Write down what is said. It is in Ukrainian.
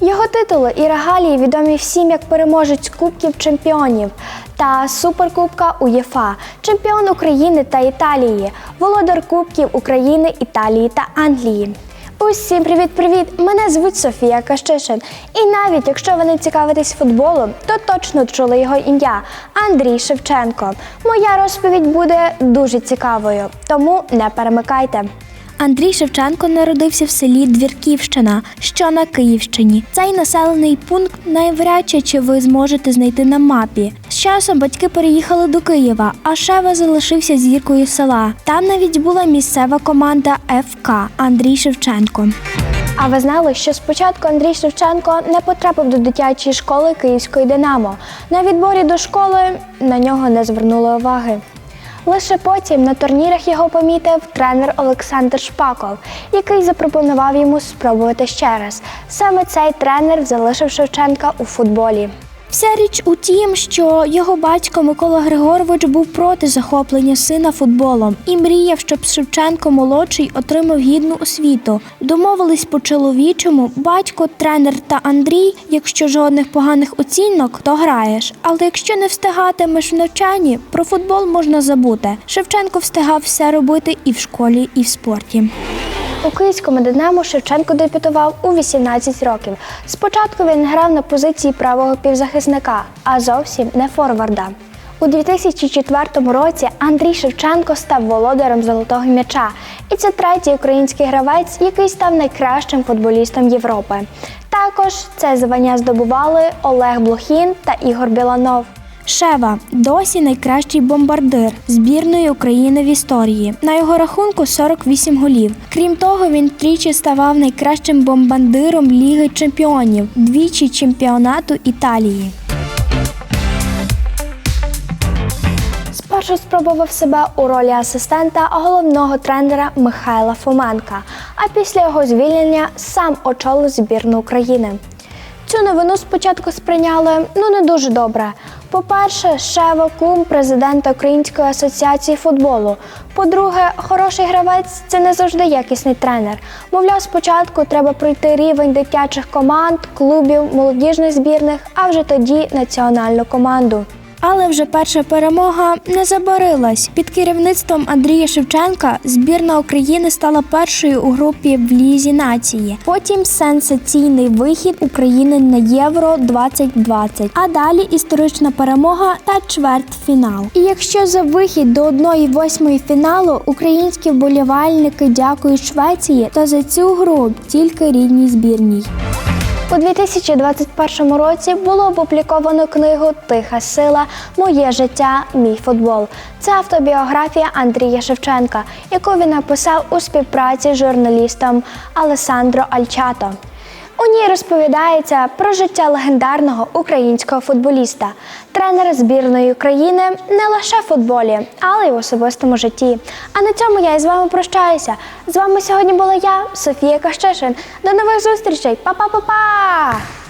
Його титули і регалії відомі всім як переможець Кубків чемпіонів та Суперкубка УЄФА, чемпіон України та Італії, володар Кубків України, Італії та Англії. Усім привіт-привіт! Мене звуть Софія Кащишин. І навіть якщо ви не цікавитесь футболом, то точно чули його ім'я Андрій Шевченко. Моя розповідь буде дуже цікавою, тому не перемикайте. Андрій Шевченко народився в селі Двірківщина, що на Київщині. Цей населений пункт навряд чи чи ви зможете знайти на мапі. З часом батьки переїхали до Києва, а Шева залишився зіркою села. Там навіть була місцева команда ФК Андрій Шевченко. А ви знали, що спочатку Андрій Шевченко не потрапив до дитячої школи Київської Динамо. На відборі до школи на нього не звернули уваги. Лише потім на турнірах його помітив тренер Олександр Шпаков, який запропонував йому спробувати ще раз. Саме цей тренер залишив Шевченка у футболі. Вся річ у тім, що його батько Микола Григорович був проти захоплення сина футболом і мріяв, щоб Шевченко молодший отримав гідну освіту. Домовились по чоловічому, батько, тренер та Андрій. Якщо жодних поганих оцінок, то граєш. Але якщо не встигатимеш в навчанні, про футбол можна забути. Шевченко встигав все робити і в школі, і в спорті. У київському Динамо Шевченко дебютував у 18 років. Спочатку він грав на позиції правого півзахисника, а зовсім не форварда. У 2004 році Андрій Шевченко став володарем золотого м'яча, і це третій український гравець, який став найкращим футболістом Європи. Також це звання здобували Олег Блохін та Ігор Біланов. Шева досі найкращий бомбардир збірної України в історії. На його рахунку 48 голів. Крім того, він тричі ставав найкращим бомбардиром Ліги Чемпіонів, двічі чемпіонату Італії. Спершу спробував себе у ролі асистента головного тренера Михайла Фоменка, а після його звільнення сам очолив збірну України. Цю новину спочатку сприйняли ну не дуже добре. По-перше, Шева Кум, президента Української асоціації футболу. По-друге, хороший гравець це не завжди якісний тренер. Мовляв, спочатку треба пройти рівень дитячих команд, клубів, молодіжних збірних, а вже тоді національну команду. Але вже перша перемога не заборилась. Під керівництвом Андрія Шевченка збірна України стала першою у групі в Лізі нації. Потім сенсаційний вихід України на Євро 2020. А далі історична перемога та чвертьфінал. І якщо за вихід до 1-8 фіналу українські вболівальники дякують Швеції, то за цю гру тільки рідній збірній. У 2021 році було опубліковано книгу Тиха сила Моє життя, мій футбол. Це автобіографія Андрія Шевченка, яку він написав у співпраці з журналістом Алесандро Альчато. У ній розповідається про життя легендарного українського футболіста, тренера збірної України не лише в футболі, але й в особистому житті. А на цьому я із вами прощаюся. З вами сьогодні була я, Софія Кащишин. До нових зустрічей, Па-па-па-па!